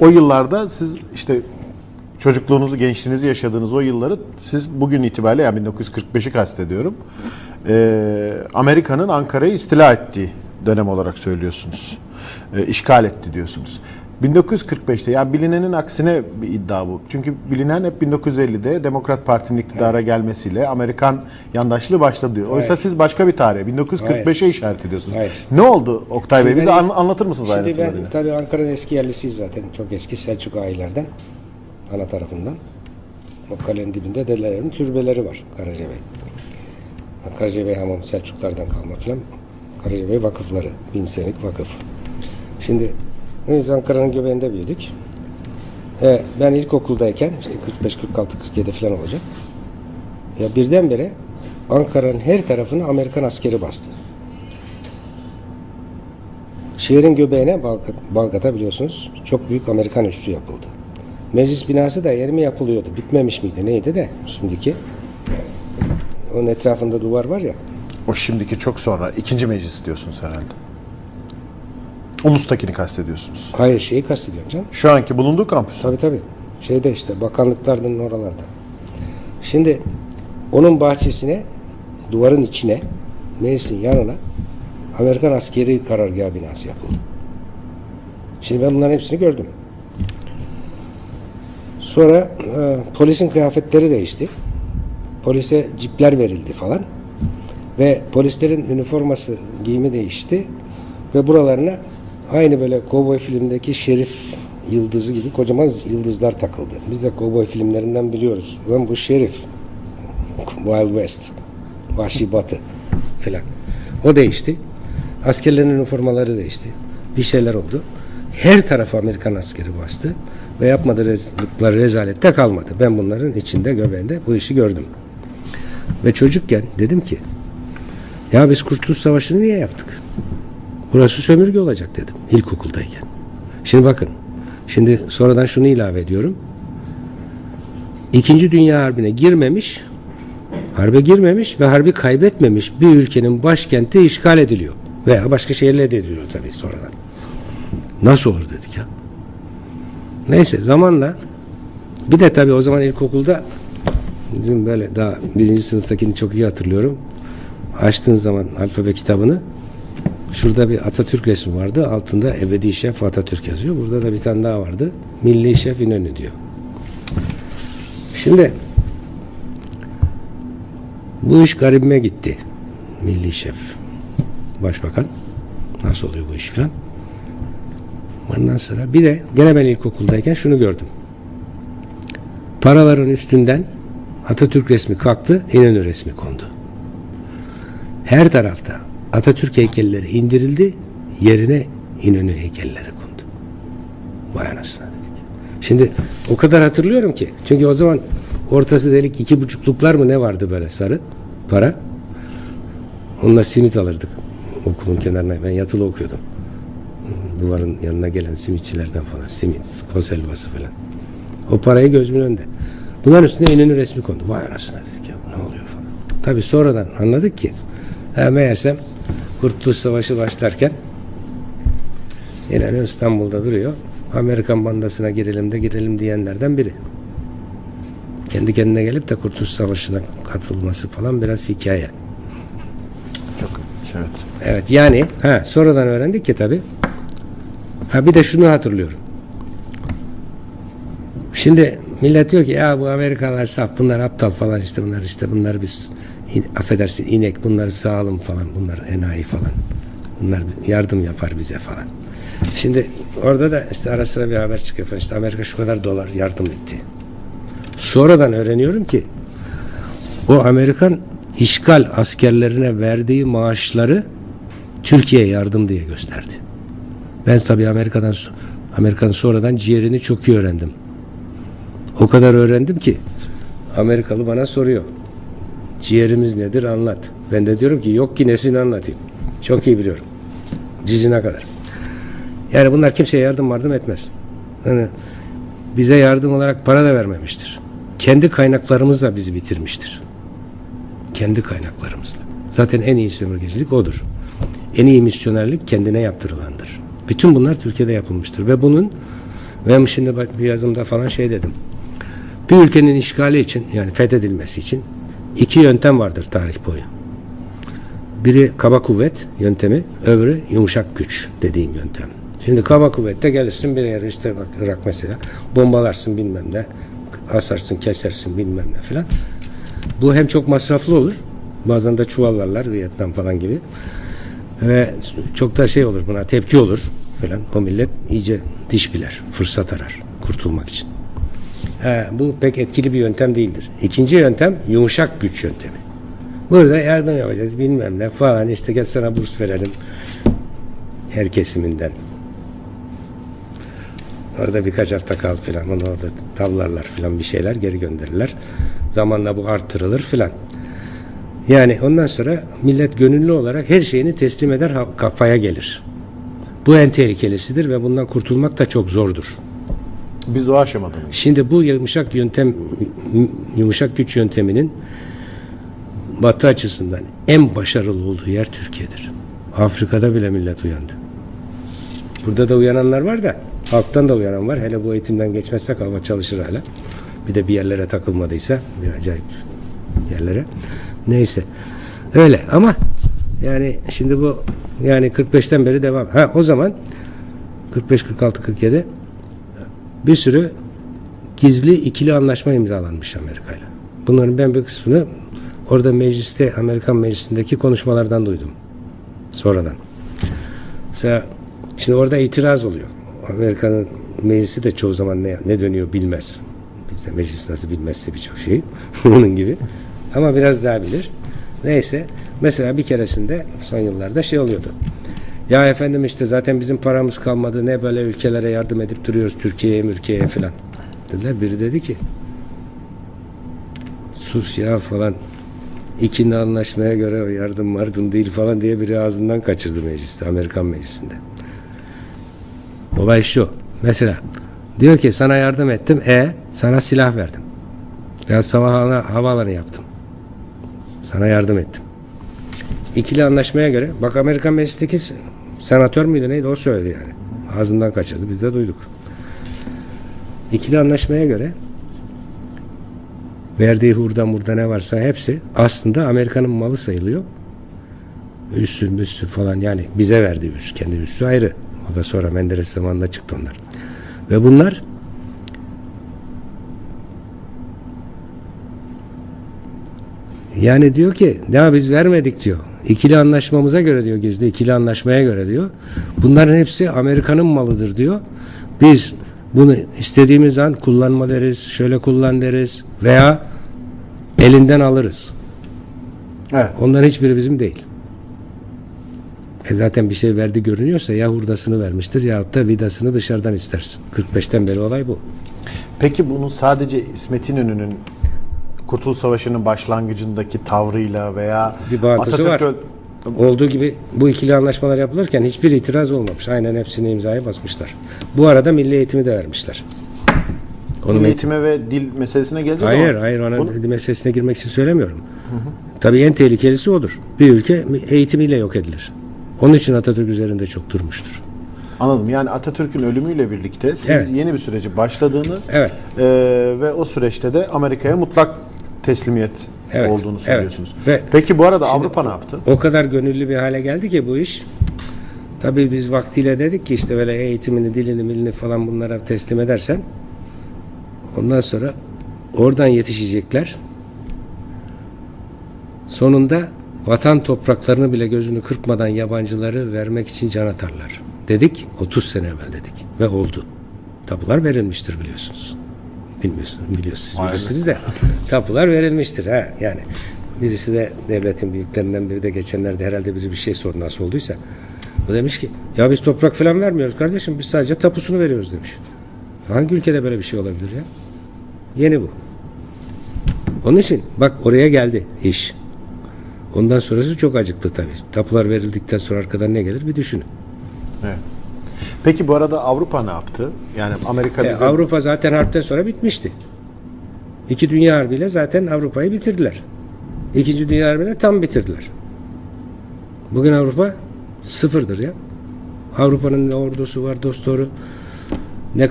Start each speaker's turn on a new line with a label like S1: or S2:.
S1: O yıllarda siz işte çocukluğunuzu, gençliğinizi yaşadığınız o yılları siz bugün itibariyle yani 1945'i kastediyorum. Ee, Amerika'nın Ankara'yı istila ettiği dönem olarak söylüyorsunuz. Ee, işgal etti diyorsunuz. 1945'te yani bilinenin aksine bir iddia bu. Çünkü bilinen hep 1950'de Demokrat Parti'nin iktidara gelmesiyle Amerikan yandaşlığı başladı diyor. Oysa
S2: Hayır.
S1: siz başka bir tarih 1945'e işaret ediyorsunuz.
S2: Hayır.
S1: Ne oldu Oktay Bey?
S2: Şimdi
S1: Bize
S2: benim-
S1: an- anlatır mısınız
S2: Şimdi
S1: ayrıntılarıyla?
S2: ben tabii Ankara'nın eski yerlisiyiz zaten. Çok eski Selçuk ailelerden. Ana tarafından. O kalenin dibinde dedelerin türbeleri var Karacabey. Karacabey Hamam Selçuklardan kalma filan. Karacabey vakıfları. Bin senelik vakıf. Şimdi biz Ankara'nın göbeğinde büyüdük. E, ben ilkokuldayken işte 45, 46, 47 falan olacak. Ya birdenbire Ankara'nın her tarafını Amerikan askeri bastı. Şehrin göbeğine Balgat, Balgat'a biliyorsunuz çok büyük Amerikan üssü yapıldı. Meclis binası da yeni mi yapılıyordu? Bitmemiş miydi? Neydi de şimdiki? Onun etrafında duvar var ya.
S1: O şimdiki çok sonra. ikinci meclis diyorsunuz herhalde. Ulus'takini kastediyorsunuz.
S2: Hayır şeyi kastediyorum canım.
S1: Şu anki bulunduğu kampüs.
S2: Tabii tabii. Şeyde işte bakanlıklardan oralarda. Şimdi onun bahçesine, duvarın içine, meclisin yanına Amerikan askeri karargah binası yapıldı. Şimdi ben bunların hepsini gördüm. Sonra e, polisin kıyafetleri değişti. Polise cipler verildi falan. Ve polislerin üniforması giyimi değişti. Ve buralarına aynı böyle kovboy filmdeki şerif yıldızı gibi kocaman yıldızlar takıldı. Biz de kovboy filmlerinden biliyoruz. Ulan bu şerif. Wild West. Vahşi Batı filan. O değişti. Askerlerin üniformaları değişti. Bir şeyler oldu. Her tarafı Amerikan askeri bastı ve yapmadıkları rezalette kalmadı. Ben bunların içinde göbeğinde bu işi gördüm. Ve çocukken dedim ki ya biz Kurtuluş Savaşı'nı niye yaptık? Burası sömürge olacak dedim ilkokuldayken. Şimdi bakın. Şimdi sonradan şunu ilave ediyorum. İkinci Dünya Harbi'ne girmemiş, harbe girmemiş ve harbi kaybetmemiş bir ülkenin başkenti işgal ediliyor. Veya başka şehirle de ediliyor tabii sonradan. Nasıl olur dedik ya. Neyse zamanla bir de tabii o zaman ilkokulda bizim böyle daha birinci sınıftakini çok iyi hatırlıyorum. Açtığın zaman alfabe kitabını Şurada bir Atatürk resmi vardı. Altında ebedi şef Atatürk yazıyor. Burada da bir tane daha vardı. Milli şef İnönü diyor. Şimdi bu iş garibime gitti. Milli şef. Başbakan. Nasıl oluyor bu iş filan. Ondan sonra bir de gene ben ilkokuldayken şunu gördüm. Paraların üstünden Atatürk resmi kalktı, İnönü resmi kondu. Her tarafta Atatürk heykelleri indirildi, yerine İnönü heykelleri kondu. Vay anasını dedik. Şimdi o kadar hatırlıyorum ki. Çünkü o zaman ortası delik iki buçukluklar mı ne vardı böyle sarı para. Onunla simit alırdık okulun kenarına. Ben yatılı okuyordum. Duvarın yanına gelen simitçilerden falan. Simit, konservası falan. O parayı gözümün önünde. Bunların üstüne İnönü resmi kondu. Vay anasını dedik ya ne oluyor falan. Tabii sonradan anladık ki ha, meğersem Kurtuluş Savaşı başlarken İnönü İstanbul'da duruyor. Amerikan bandasına girelim de girelim diyenlerden biri. Kendi kendine gelip de Kurtuluş Savaşı'na katılması falan biraz hikaye.
S1: Çok evet.
S2: Evet yani ha, sonradan öğrendik ki tabi. Ha bir de şunu hatırlıyorum. Şimdi millet diyor ki ya bu Amerikalılar saf bunlar aptal falan işte bunlar işte bunlar biz affedersin inek bunları sağalım falan bunlar enayi falan. Bunlar yardım yapar bize falan. Şimdi orada da işte ara sıra bir haber çıkıyor falan işte Amerika şu kadar dolar yardım etti. Sonradan öğreniyorum ki o Amerikan işgal askerlerine verdiği maaşları Türkiye'ye yardım diye gösterdi. Ben tabii Amerika'dan Amerika'nın sonradan ciğerini çok iyi öğrendim. O kadar öğrendim ki Amerikalı bana soruyor. Ciğerimiz nedir anlat. Ben de diyorum ki yok ki nesini anlatayım. Çok iyi biliyorum. Cicine kadar. Yani bunlar kimseye yardım yardım etmez. Yani bize yardım olarak para da vermemiştir. Kendi kaynaklarımızla bizi bitirmiştir. Kendi kaynaklarımızla. Zaten en iyi sömürgecilik odur. En iyi misyonerlik kendine yaptırılandır. Bütün bunlar Türkiye'de yapılmıştır ve bunun Ben şimdi bir yazımda falan şey dedim. Bir ülkenin işgali için yani fethedilmesi için iki yöntem vardır tarih boyu. Biri kaba kuvvet yöntemi, öbürü yumuşak güç dediğim yöntem. Şimdi kaba kuvvette gelirsin bir yere işte bak Irak mesela bombalarsın bilmem ne, asarsın kesersin bilmem ne filan. Bu hem çok masraflı olur, bazen de çuvallarlar Vietnam falan gibi. Ve çok da şey olur buna tepki olur falan. O millet iyice diş biler, fırsat arar kurtulmak için. He, bu pek etkili bir yöntem değildir. İkinci yöntem yumuşak güç yöntemi. Burada yardım yapacağız bilmem ne falan işte gel sana burs verelim her kesiminden. Orada birkaç hafta kal filan onu orada tavlarlar filan bir şeyler geri gönderirler. Zamanla bu artırılır filan. Yani ondan sonra millet gönüllü olarak her şeyini teslim eder kafaya gelir. Bu en tehlikelisidir ve bundan kurtulmak da çok zordur.
S1: Biz o aşamada mıyız?
S2: Şimdi bu yumuşak yöntem yumuşak güç yönteminin Batı açısından en başarılı olduğu yer Türkiye'dir. Afrika'da bile millet uyandı. Burada da uyananlar var da halktan da uyanan var. Hele bu eğitimden geçmezsek hava çalışır hala. Bir de bir yerlere takılmadıysa bir acayip yerlere. Neyse. Öyle ama yani şimdi bu yani 45'ten beri devam. Ha o zaman 45 46 47 bir sürü gizli ikili anlaşma imzalanmış Amerika'yla. Bunların ben bir kısmını orada mecliste Amerikan meclisindeki konuşmalardan duydum. Sonradan. Mesela şimdi orada itiraz oluyor. Amerika'nın meclisi de çoğu zaman ne, ne dönüyor bilmez. Bizde meclis nasıl bilmezse birçok şeyi. Onun gibi. Ama biraz daha bilir. Neyse. Mesela bir keresinde son yıllarda şey oluyordu. Ya efendim işte zaten bizim paramız kalmadı. Ne böyle ülkelere yardım edip duruyoruz. Türkiye'ye, Mürkiye'ye falan. Dediler. Biri dedi ki sus ya falan ikili anlaşmaya göre o yardım vardın değil falan diye biri ağzından kaçırdı mecliste. Amerikan meclisinde. Olay şu. Mesela diyor ki sana yardım ettim. E sana silah verdim. Biraz hava, havaalanı yaptım. Sana yardım ettim. İkili anlaşmaya göre bak Amerikan meclisteki senatör müydü neydi o söyledi yani. Ağzından kaçırdı biz de duyduk. İkili anlaşmaya göre verdiği hurda murda ne varsa hepsi aslında Amerika'nın malı sayılıyor. Üssü müssü falan yani bize verdiği üs. Kendi üssü ayrı. O da sonra Menderes zamanında çıktı onlar. Ve bunlar yani diyor ki ya biz vermedik diyor. İkili anlaşmamıza göre diyor gizli ikili anlaşmaya göre diyor. Bunların hepsi Amerika'nın malıdır diyor. Biz bunu istediğimiz an kullanma deriz, şöyle kullan deriz veya elinden alırız.
S1: Evet.
S2: Onların hiçbiri bizim değil. E zaten bir şey verdi görünüyorsa ya hurdasını vermiştir yahut da vidasını dışarıdan istersin. 45'ten beri olay bu.
S1: Peki bunu sadece İsmet İnönü'nün Kurtuluş Savaşı'nın başlangıcındaki tavrıyla veya
S2: Bir bağıntısı var. Olduğu gibi bu ikili anlaşmalar yapılırken hiçbir itiraz olmamış. Aynen hepsini imzaya basmışlar. Bu arada milli eğitimi de vermişler. Onu
S1: Milli eğitime ve dil meselesine geleceğiz
S2: Hayır
S1: ama
S2: hayır ona
S1: bunu-
S2: dedi meselesine girmek için söylemiyorum. Tabii en tehlikelisi odur. Bir ülke eğitimiyle yok edilir. Onun için Atatürk üzerinde çok durmuştur.
S1: anladım. Yani Atatürk'ün ölümüyle birlikte siz
S2: Evet.
S1: yeni bir süreci başladığını
S2: Evet.
S1: e, ve o süreçte de Amerika'ya mutlak teslimiyet
S2: Evet,
S1: olduğunu
S2: evet.
S1: söylüyorsunuz.
S2: Ve-
S1: Peki bu arada Avrupa ne yaptı?
S2: O kadar gönüllü bir hale geldi ki bu iş. Tabii biz vaktiyle dedik ki işte böyle eğitimini, dilini, milini falan bunlara teslim edersen ondan sonra oradan yetişecekler. Sonunda vatan topraklarını bile gözünü kırpmadan yabancıları vermek için can atarlar. Dedik 30 sene evvel dedik ve oldu. Tapular verilmiştir biliyorsunuz. Bilmiyorsunuz, biliyorsunuz, siz
S1: Aynen.
S2: bilirsiniz de tapular verilmiştir ha yani. Birisi de devletin büyüklerinden biri de geçenlerde herhalde biri bir şey sordu nasıl olduysa. O demiş ki ya biz toprak falan vermiyoruz kardeşim biz sadece tapusunu veriyoruz demiş. Hangi ülkede böyle bir şey olabilir ya? Yeni bu. Onun için bak oraya geldi iş. Ondan sonrası çok acıktı tabii. Tapular verildikten sonra arkadan ne gelir bir düşünün.
S1: Evet. Peki bu arada Avrupa ne yaptı? Yani Amerika
S2: E,
S1: bize
S2: Avrupa zaten harpten sonra bitmişti. İki Dünya Harbi'yle zaten Avrupa'yı bitirdiler. İkinci Dünya Harbi'yle tam bitirdiler. Bugün Avrupa sıfırdır ya. Avrupa'nın ne ordusu var, dostları,